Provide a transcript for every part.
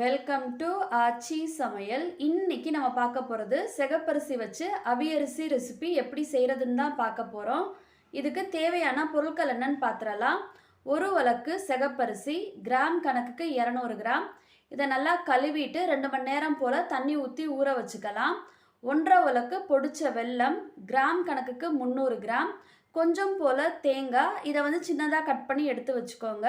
Welcome to ஆச்சி சமையல். இன்னைக்கு நம்ம பார்க்க போகிறது சிகப்பரிசி வச்சு அவியரிசி ரெசிபி எப்படி செய்கிறதுன்னு தான் பார்க்க போகிறோம் இதுக்கு தேவையான பொருட்கள் என்னன்னு பார்த்துடலாம் ஒரு வழக்கு சிகப்பரிசி கிராம் கணக்குக்கு இரநூறு கிராம். இதை நல்லா கழுவிட்டு ரெண்டு மணி நேரம் போல் தண்ணி ஊற்றி ஊற வச்சுக்கலாம். ஒன்றரை உலக்கு பொடிச்ச வெல்லம் கிராம் கணக்குக்கு முந்நூறு கிராம். கொஞ்சம் போல் தேங்காய் இதை வந்து சின்னதாக கட் பண்ணி எடுத்து வச்சுக்கோங்க.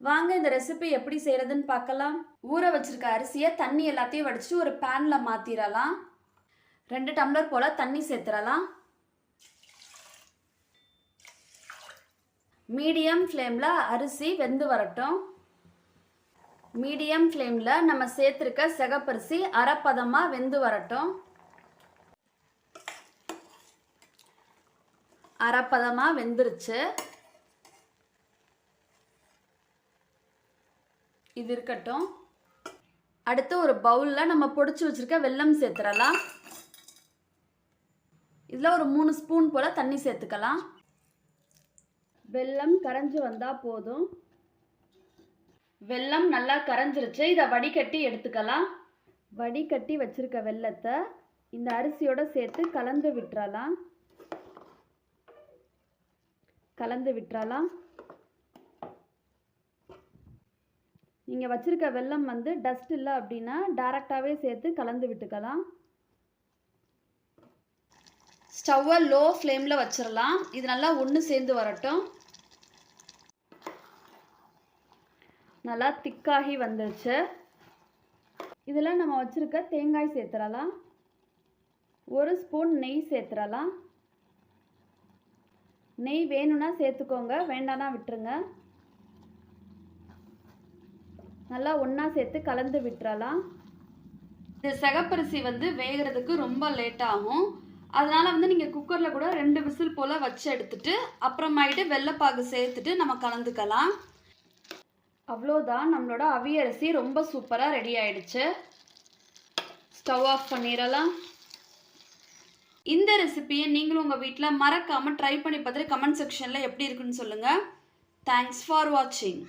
வாங்க இந்த ரெசிபி எப்படி செய்கிறதுன்னு பார்க்கலாம். ஊற வச்சிருக்க அரிசியை தண்ணி எல்லாத்தையும் வடித்து ஒரு பேனில் மாற்றிடலாம் ரெண்டு டம்ளர் போல் தண்ணி சேர்த்துடலாம் மீடியம் ஃப்ளேமில் அரிசி வெந்து வரட்டும். மீடியம் ஃப்ளேமில் நம்ம சேர்த்துருக்க சிகப்பரிசி அரைப்பதமாக வெந்து வரட்டும். அரைப்பதமாக வெந்துருச்சு. இது இருக்கட்டும். அடுத்து ஒரு பவுலில் நம்ம பொடிச்சு வச்சுருக்க வெல்லம் சேர்த்துடலாம். இதில் ஒரு மூணு ஸ்பூன் போல் தண்ணி சேர்த்துக்கலாம். வெல்லம் கரைஞ்சி வந்தால் போதும். வெல்லம் நல்லா கரைஞ்சிருச்சு. இதை வடிகட்டி எடுத்துக்கலாம். வடிகட்டி வச்சுருக்க வெல்லத்தை இந்த அரிசியோட சேர்த்து கலந்து விட்டுறலாம். கலந்து விட்டுறலாம். நீங்கள் வச்சுருக்க வெல்லம் வந்து டஸ்ட் இல்லை அப்படின்னா டேரெக்டாகவே சேர்த்து கலந்து விட்டுக்கலாம். ஸ்டவ்வை லோ ஃப்ளேமில் வச்சிடலாம் இது நல்லா ஒன்று சேர்ந்து வரட்டும். நல்லா திக்காகி வந்துருச்சு. இதில் நம்ம வச்சுருக்க தேங்காய் சேர்த்துடலாம் ஒரு ஸ்பூன் நெய் சேர்த்துடலாம் நெய் வேணும்னா சேர்த்துக்கோங்க வேண்டானா விட்டுருங்க. நல்லா ஒன்றா சேர்த்து கலந்து விட்டுறலாம் இந்த சிகப்பரிசி வந்து வேகிறதுக்கு ரொம்ப லேட் ஆகும். அதனால் வந்து நீங்கள் குக்கரில் கூட ரெண்டு விசில் போல் வச்சு எடுத்துட்டு அப்புறமாயிட்டு வெள்ளைப்பாகு சேர்த்துட்டு நம்ம கலந்துக்கலாம். அவ்வளோதான். நம்மளோட அவியரிசி ரொம்ப சூப்பராக ரெடி ஆயிடுச்சு. ஸ்டவ் ஆஃப் பண்ணிடலாம் இந்த ரெசிபியை நீங்களும் உங்கள் வீட்டில் மறக்காமல் ட்ரை பண்ணி பார்த்துட்டு கமெண்ட் செக்ஷனில் எப்படி இருக்குன்னு சொல்லுங்கள் தேங்க்ஸ் ஃபார் வாட்சிங்